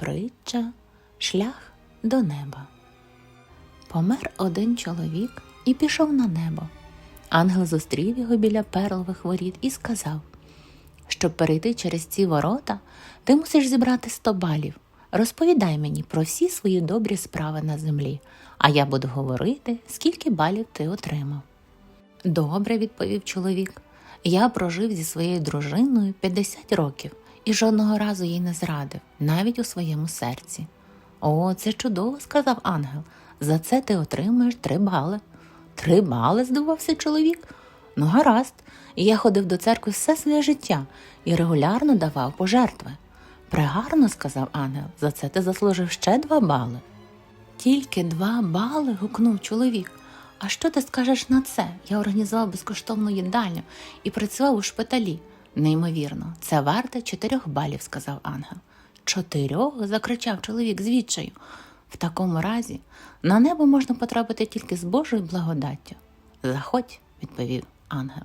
Притча Шлях до неба. Помер один чоловік і пішов на небо. Ангел зустрів його біля перлових воріт і сказав: Щоб перейти через ці ворота, ти мусиш зібрати сто балів. Розповідай мені про всі свої добрі справи на землі, а я буду говорити, скільки балів ти отримав. Добре, відповів чоловік. Я прожив зі своєю дружиною 50 років і жодного разу їй не зрадив, навіть у своєму серці. О, це чудово, сказав ангел. За це ти отримаєш три бали. Три бали, здивувався чоловік. Ну, гаразд. Я ходив до церкви все своє життя і регулярно давав пожертви. Прегарно, сказав ангел, за це ти заслужив ще два бали. Тільки два бали. гукнув чоловік. А що ти скажеш на це? Я організував безкоштовну їдальню і працював у шпиталі. Неймовірно, це варте чотирьох балів, сказав ангел. Чотирьох? закричав чоловік з відчаю. В такому разі на небо можна потрапити тільки з Божою благодаттю. Заходь, відповів ангел.